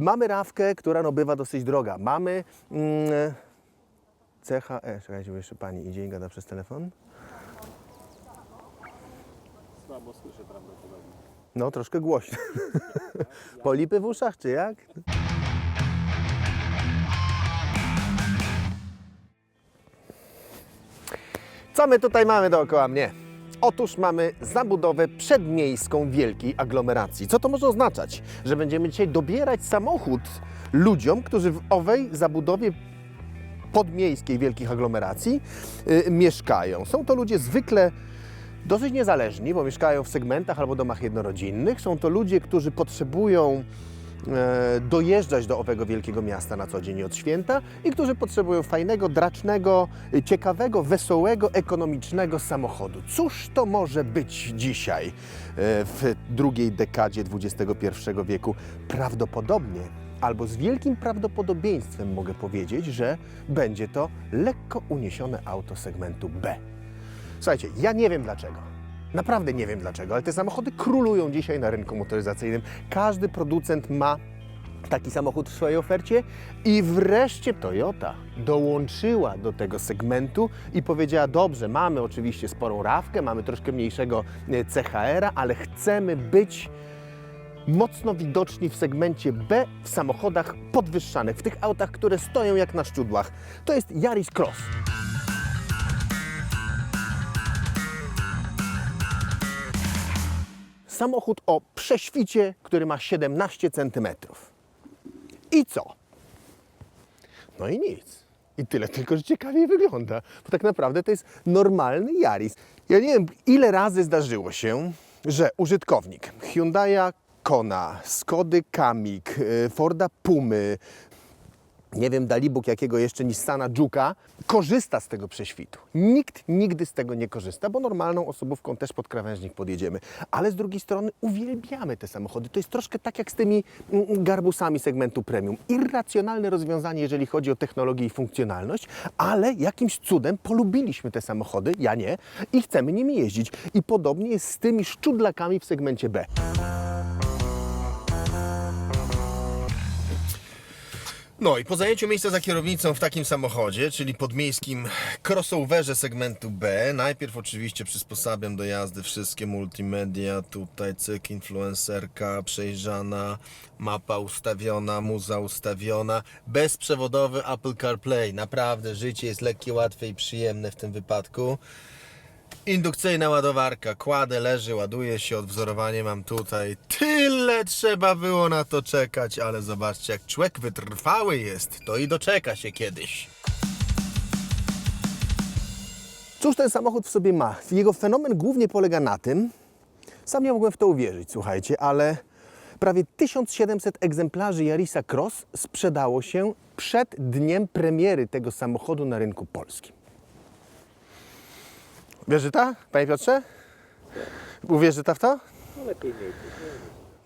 Mamy rawkę, która no bywa dosyć droga. Mamy mm, CHE, czekajcie, bo jeszcze pani idzie i gada przez telefon. Słabo słyszę prawdopodobnie. No, troszkę głośno. Polipy w uszach, czy jak? Co my tutaj mamy dookoła mnie? Otóż mamy zabudowę przedmiejską wielkiej aglomeracji. Co to może oznaczać? Że będziemy dzisiaj dobierać samochód ludziom, którzy w owej zabudowie podmiejskiej wielkich aglomeracji y, mieszkają. Są to ludzie zwykle dosyć niezależni, bo mieszkają w segmentach albo domach jednorodzinnych. Są to ludzie, którzy potrzebują dojeżdżać do owego wielkiego miasta na co dzień od święta i którzy potrzebują fajnego, dracznego, y, ciekawego, wesołego, ekonomicznego samochodu. Cóż to może być dzisiaj e, w drugiej dekadzie XXI wieku? Prawdopodobnie albo z wielkim prawdopodobieństwem mogę powiedzieć, że będzie to lekko uniesione auto segmentu B. Słuchajcie, ja nie wiem dlaczego. Naprawdę nie wiem dlaczego, ale te samochody królują dzisiaj na rynku motoryzacyjnym. Każdy producent ma taki samochód w swojej ofercie i wreszcie Toyota dołączyła do tego segmentu i powiedziała: Dobrze, mamy oczywiście sporą rawkę, mamy troszkę mniejszego e, CHR-a, ale chcemy być mocno widoczni w segmencie B w samochodach podwyższanych, w tych autach, które stoją jak na szczudłach. To jest Yaris Cross. Samochód o prześwicie, który ma 17 cm. I co? No i nic. I tyle, tylko że ciekawiej wygląda. Bo tak naprawdę to jest normalny Yaris. Ja nie wiem, ile razy zdarzyło się, że użytkownik Hyundai'a Kona, Skody Kamik, y, Forda Pumy, nie wiem, Dalibóg jakiego jeszcze Nissana Juka, korzysta z tego prześwitu. Nikt nigdy z tego nie korzysta, bo normalną osobówką też pod krawężnik podjedziemy. Ale z drugiej strony uwielbiamy te samochody. To jest troszkę tak jak z tymi mm, garbusami segmentu premium. Irracjonalne rozwiązanie, jeżeli chodzi o technologię i funkcjonalność, ale jakimś cudem polubiliśmy te samochody, ja nie, i chcemy nimi jeździć. I podobnie jest z tymi szczudlakami w segmencie B. No i po zajęciu miejsca za kierownicą w takim samochodzie, czyli podmiejskim crossoverze segmentu B, najpierw oczywiście przysposabiam do jazdy wszystkie multimedia, tutaj cyk, influencerka przejrzana, mapa ustawiona, muza ustawiona, bezprzewodowy Apple CarPlay, naprawdę życie jest lekkie, łatwe i przyjemne w tym wypadku. Indukcyjna ładowarka, kładę, leży, ładuje się, odwzorowanie mam tutaj. Tyle trzeba było na to czekać, ale zobaczcie, jak człowiek wytrwały jest, to i doczeka się kiedyś. Cóż ten samochód w sobie ma? Jego fenomen głównie polega na tym, sam nie mogłem w to uwierzyć, słuchajcie, ale prawie 1700 egzemplarzy Yarisa Cross sprzedało się przed dniem premiery tego samochodu na rynku polskim. Wierzy ta, panie Piotrze? Uwierzy ta w to? No lepiej mieć.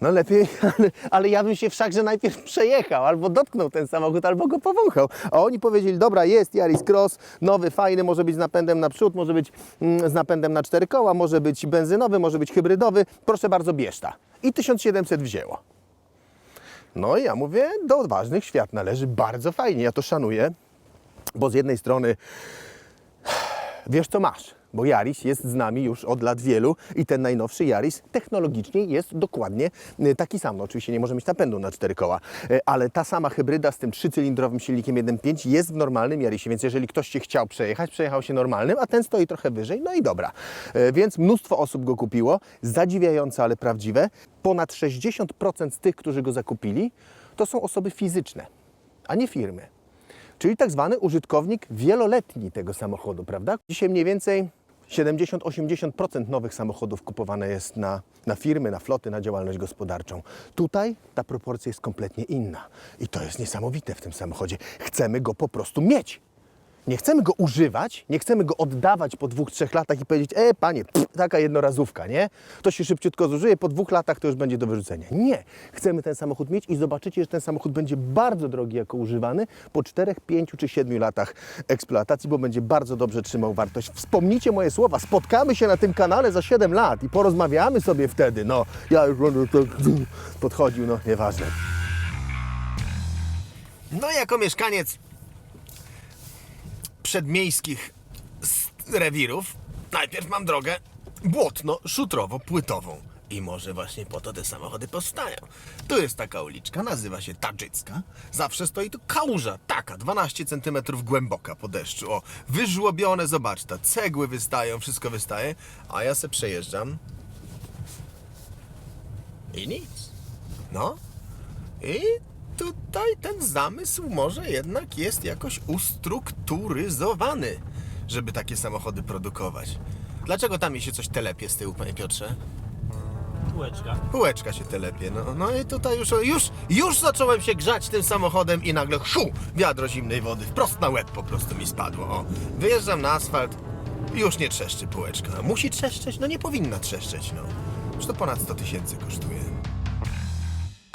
No lepiej, ale, ale ja bym się wszakże najpierw przejechał, albo dotknął ten samochód, albo go powąchał. A oni powiedzieli, dobra, jest Yaris Cross, nowy, fajny, może być z napędem naprzód, może być mm, z napędem na cztery koła, może być benzynowy, może być hybrydowy. Proszę bardzo, bierz ta. I 1700 wzięło. No i ja mówię, do odważnych świat należy, bardzo fajnie, ja to szanuję, bo z jednej strony wiesz co masz, bo Yaris jest z nami już od lat wielu i ten najnowszy Yaris technologicznie jest dokładnie y, taki sam. No, oczywiście nie może mieć napędu na cztery koła, y, ale ta sama hybryda z tym trzycylindrowym silnikiem 1.5 jest w normalnym Yarisie, więc jeżeli ktoś się chciał przejechać, przejechał się normalnym, a ten stoi trochę wyżej, no i dobra. Y, Więc mnóstwo osób go kupiło, zadziwiające, ale prawdziwe. Ponad 60% z tych, którzy go zakupili, to są osoby fizyczne, a nie firmy. Czyli tak zwany użytkownik wieloletni tego samochodu, prawda? Dzisiaj mniej więcej 70-80% nowych samochodów kupowane jest na, na firmy, na floty, na działalność gospodarczą. Tutaj ta proporcja jest kompletnie inna. I to jest niesamowite w tym samochodzie. Chcemy go po prostu mieć. Nie chcemy go używać, nie chcemy go oddawać po dwóch, trzech latach i powiedzieć, e panie, pff, taka jednorazówka, nie? To się szybciutko zużyje, po dwóch latach to już będzie do wyrzucenia. Nie. Chcemy ten samochód mieć i zobaczycie, że ten samochód będzie bardzo drogi jako używany po czterech, pięciu czy siedmiu latach eksploatacji, bo będzie bardzo dobrze trzymał wartość. Wspomnijcie moje słowa, spotkamy się na tym kanale za 7 lat i porozmawiamy sobie wtedy. No, ja już tak podchodził, no nieważne. No jako mieszkaniec przedmiejskich rewirów, najpierw mam drogę błotno-szutrowo-płytową. I może właśnie po to te samochody powstają. Tu jest taka uliczka, nazywa się Tadżycka. Zawsze stoi tu kałuża, taka, 12 cm głęboka po deszczu. O, wyżłobione, zobacz, ta cegły wystają, wszystko wystaje. A ja se przejeżdżam. I nic. No, i tutaj ten zamysł może jednak jest jakoś ustrukturyzowany, żeby takie samochody produkować. Dlaczego tam mi się coś telepie z tyłu, panie Piotrze? Kółeczka. Półeczka się telepie, no, no i tutaj już, już, już zacząłem się grzać tym samochodem i nagle szu, wiadro zimnej wody, wprost na łeb po prostu mi spadło. O, wyjeżdżam na asfalt już nie trzeszczy półeczka. Musi trzeszczeć? No nie powinna trzeszczeć, no. Już to ponad 100 tysięcy kosztuje.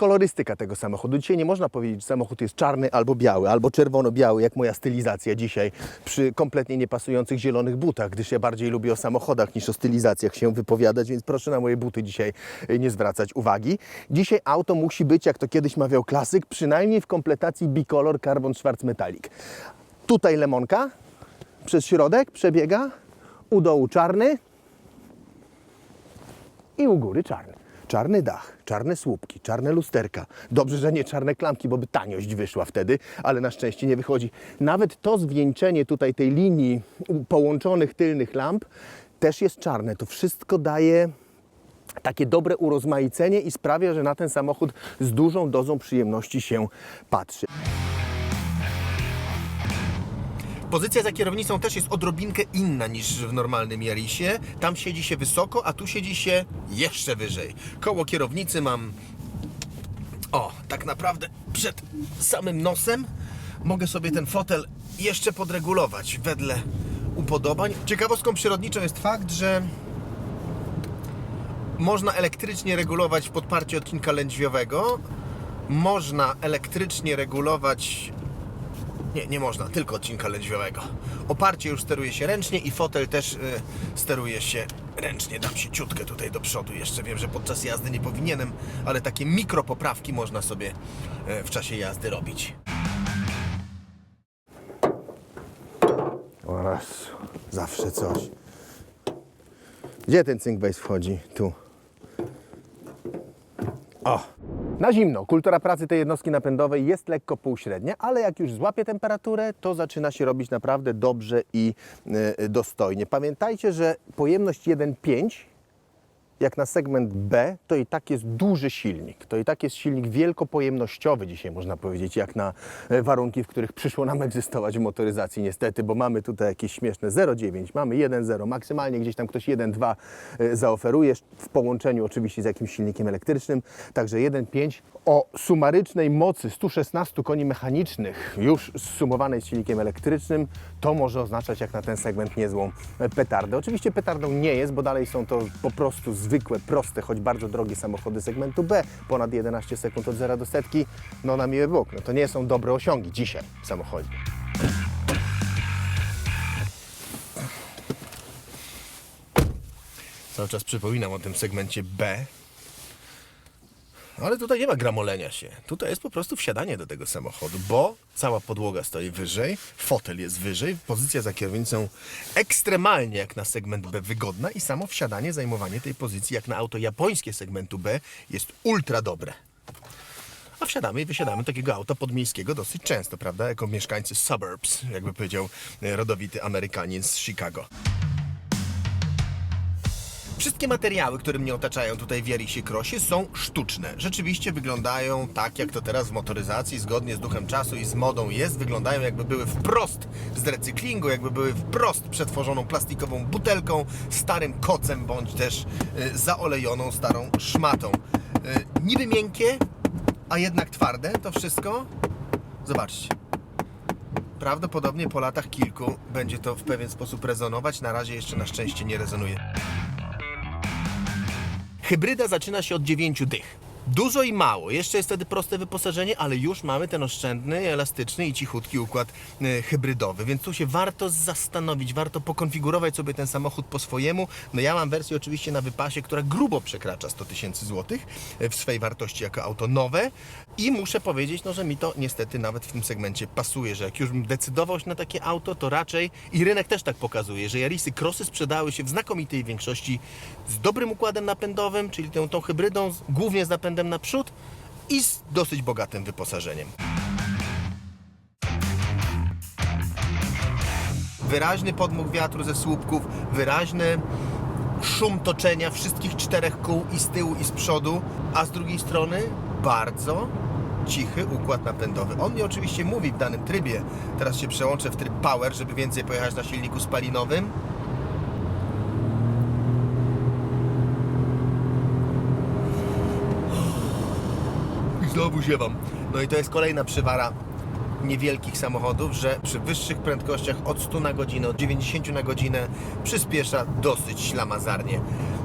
Kolorystyka tego samochodu. Dzisiaj nie można powiedzieć, że samochód jest czarny albo biały, albo czerwono-biały, jak moja stylizacja dzisiaj przy kompletnie niepasujących zielonych butach, gdyż ja bardziej lubię o samochodach niż o stylizacjach się wypowiadać, więc proszę na moje buty dzisiaj y, nie zwracać uwagi. Dzisiaj auto musi być, jak to kiedyś mawiał klasyk, przynajmniej w kompletacji Bicolor Carbon Schwarz Metallic. Tutaj lemonka, przez środek przebiega, u dołu czarny, i u góry czarny. Czarny dach, czarne słupki, czarne lusterka. Dobrze, że nie czarne klamki, bo by taniość wyszła wtedy, ale na szczęście nie wychodzi. Nawet to zwieńczenie tutaj tej linii połączonych tylnych lamp też jest czarne. To wszystko daje takie dobre urozmaicenie i sprawia, że na ten samochód z dużą dozą przyjemności się patrzy. Pozycja za kierownicą też jest odrobinkę inna niż w normalnym Jarisie. Tam siedzi się wysoko, a tu siedzi się jeszcze wyżej. Koło kierownicy mam o, tak naprawdę przed samym nosem mogę sobie ten fotel jeszcze podregulować wedle upodobań. Ciekawostką przyrodniczą jest fakt, że można elektrycznie regulować podparcie odcinka lędźwiowego. Można elektrycznie regulować nie, nie można, tylko odcinka lędźwiowego. Oparcie już steruje się ręcznie i fotel też y, steruje się ręcznie. Dam się ciutkę tutaj do przodu. Jeszcze wiem, że podczas jazdy nie powinienem, ale takie mikropoprawki można sobie y, w czasie jazdy robić. Oraz zawsze coś. Gdzie ten cynk base wchodzi? Tu. O! Na zimno. Kultura pracy tej jednostki napędowej jest lekko półśrednia, ale jak już złapie temperaturę, to zaczyna się robić naprawdę dobrze i y, dostojnie. Pamiętajcie, że pojemność 1.5 jak na segment B, to i tak jest duży silnik. To i tak jest silnik wielkopojemnościowy dzisiaj, można powiedzieć, jak na e, warunki, w których przyszło nam egzystować w motoryzacji niestety, bo mamy tutaj jakieś śmieszne 0,9, mamy 1,0, maksymalnie gdzieś tam ktoś 1,2 e, zaoferuje, w połączeniu oczywiście z jakimś silnikiem elektrycznym, także 1,5 o sumarycznej mocy 116 koni mechanicznych, już zsumowanej z silnikiem elektrycznym, to może oznaczać jak na ten segment niezłą e, petardę. Oczywiście petardą nie jest, bo dalej są to po prostu zwykłe, proste, choć bardzo drogie samochody segmentu B, ponad 11 sekund od zera do setki, no na miły Bóg, no to nie są dobre osiągi dzisiaj w samochodzie. Cały czas przypominam o tym segmencie B, ale tutaj nie ma gramolenia się. Tutaj jest po prostu wsiadanie do tego samochodu, bo cała podłoga stoi wyżej, fotel jest wyżej, pozycja za kierownicą ekstremalnie jak na segment B wygodna i samo wsiadanie, zajmowanie tej pozycji jak na auto japońskie segmentu B jest ultra dobre. A wsiadamy i wysiadamy takiego auta podmiejskiego dosyć często, prawda? Jako mieszkańcy suburbs, jakby powiedział e, rodowity Amerykanin z Chicago. Wszystkie materiały, które mnie otaczają tutaj w Jarisie Crossie są sztuczne. Rzeczywiście wyglądają tak, jak to teraz w motoryzacji, zgodnie z duchem czasu i z modą jest. Wyglądają jakby były wprost z recyklingu, jakby były wprost przetworzoną plastikową butelką, starym kocem, bądź też y, zaolejoną starą szmatą. Y, niby miękkie, a jednak twarde to wszystko. Zobaczcie. Prawdopodobnie po latach kilku będzie to w pewien sposób rezonować. Na razie jeszcze na szczęście nie rezonuje. Hybryda zaczyna się od 9 dych. Dużo i mało. Jeszcze jest wtedy proste wyposażenie, ale już mamy ten oszczędny, elastyczny i cichutki układ e, hybrydowy. Więc tu się warto zastanowić, warto pokonfigurować sobie ten samochód po swojemu. No ja mam wersję oczywiście na wypasie, która grubo przekracza 100 tysięcy złotych e, w swej wartości jako auto nowe. I muszę powiedzieć, no, że mi to niestety nawet w tym segmencie pasuje, że jak już bym decydował się na takie auto, to raczej i rynek też tak pokazuje, że Yarisy Crossy sprzedały się w znakomitej większości z dobrym układem napędowym, czyli tą, tą hybrydą, głównie z napędem naprzód i z dosyć bogatym wyposażeniem. Wyraźny podmuch wiatru ze słupków, wyraźny szum toczenia wszystkich czterech kół i z tyłu i z przodu, a z drugiej strony bardzo cichy układ napędowy. On mi oczywiście mówi w danym trybie, teraz się przełączę w tryb power, żeby więcej pojechać na silniku spalinowym. Znowu ziewam. No i to jest kolejna przywara niewielkich samochodów, że przy wyższych prędkościach od 100 na godzinę, od 90 na godzinę przyspiesza dosyć ślamazarnie.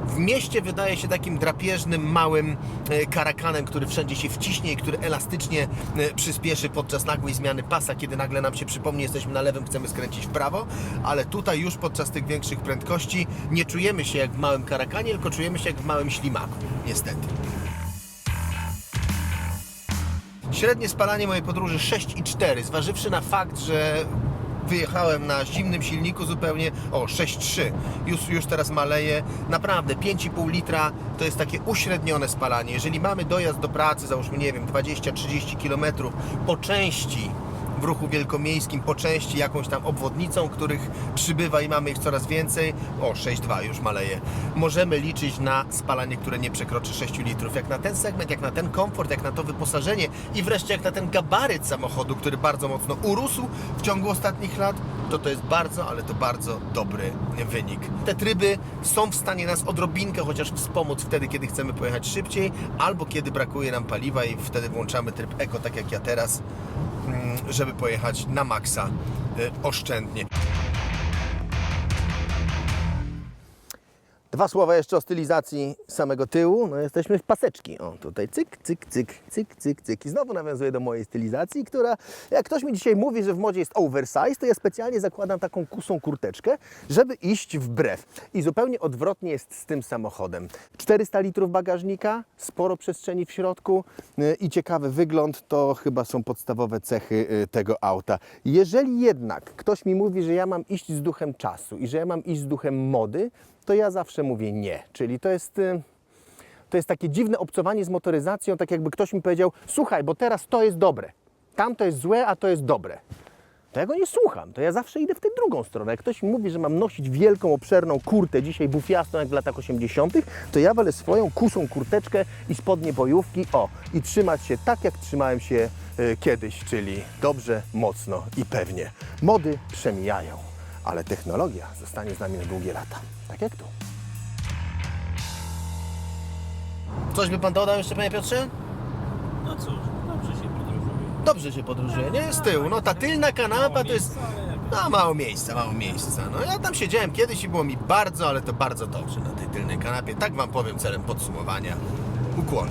W mieście wydaje się takim drapieżnym, małym e, karakanem, który wszędzie się wciśnie i który elastycznie e, przyspieszy podczas nagłej zmiany pasa, kiedy nagle nam się przypomni, jesteśmy na lewym, chcemy skręcić w prawo, ale tutaj już podczas tych większych prędkości nie czujemy się jak w małym karakanie, tylko czujemy się jak w małym ślimaku, niestety. Średnie spalanie mojej podróży 6,4, zważywszy na fakt, że wyjechałem na zimnym silniku zupełnie, o 6,3, już, już teraz maleje, naprawdę 5,5 litra to jest takie uśrednione spalanie. Jeżeli mamy dojazd do pracy, załóżmy, nie wiem, 20-30 km po części w ruchu wielkomiejskim, po części jakąś tam obwodnicą, których przybywa i mamy ich coraz więcej, o 6,2 już maleje, możemy liczyć na spalanie, które nie przekroczy 6 litrów. Jak na ten segment, jak na ten komfort, jak na to wyposażenie i wreszcie jak na ten gabaryt samochodu, który bardzo mocno urósł w ciągu ostatnich lat, to to jest bardzo, ale to bardzo dobry wynik. Te tryby są w stanie nas odrobinkę chociaż wspomóc wtedy, kiedy chcemy pojechać szybciej, albo kiedy brakuje nam paliwa i wtedy włączamy tryb Eco, tak jak ja teraz, mm, żeby pojechać na maksa y, oszczędnie. Dwa słowa jeszcze o stylizacji samego tyłu. No jesteśmy w paseczki. O, tutaj cyk, cyk, cyk, cyk, cyk, cyk. I znowu nawiązuję do mojej stylizacji, która, jak ktoś mi dzisiaj mówi, że w modzie jest oversize, to ja specjalnie zakładam taką kusą kurteczkę, żeby iść wbrew. I zupełnie odwrotnie jest z tym samochodem. 400 litrów bagażnika, sporo przestrzeni w środku yy, i ciekawy wygląd to chyba są podstawowe cechy yy, tego auta. Jeżeli jednak ktoś mi mówi, że ja mam iść z duchem czasu i że ja mam iść z duchem mody, to ja zawsze mówię nie. Czyli to jest, y, to jest takie dziwne obcowanie z motoryzacją, tak jakby ktoś mi powiedział, słuchaj, bo teraz to jest dobre, tam to jest złe, a to jest dobre. To ja go nie słucham, to ja zawsze idę w tę drugą stronę. Jak ktoś mi mówi, że mam nosić wielką, obszerną kurtę, dzisiaj bufiastą jak w latach 80., to ja wolę swoją kusą kurteczkę i spodnie bojówki, o, i trzymać się tak, jak trzymałem się y, kiedyś, czyli dobrze, mocno i pewnie. Mody przemijają, ale technologia zostanie z nami na długie lata. Tak jak tu. Coś by pan dodał jeszcze, panie Piotrze? No cóż, dobrze się podróżuje. Dobrze się podróżuje, nie? Z tyłu. No ta tylna kanapa to jest... No mało miejsca, mało miejsca. No ja tam siedziałem kiedyś i było mi bardzo, ale to bardzo dobrze na tej tylnej kanapie. Tak wam powiem celem podsumowania. Ukłony.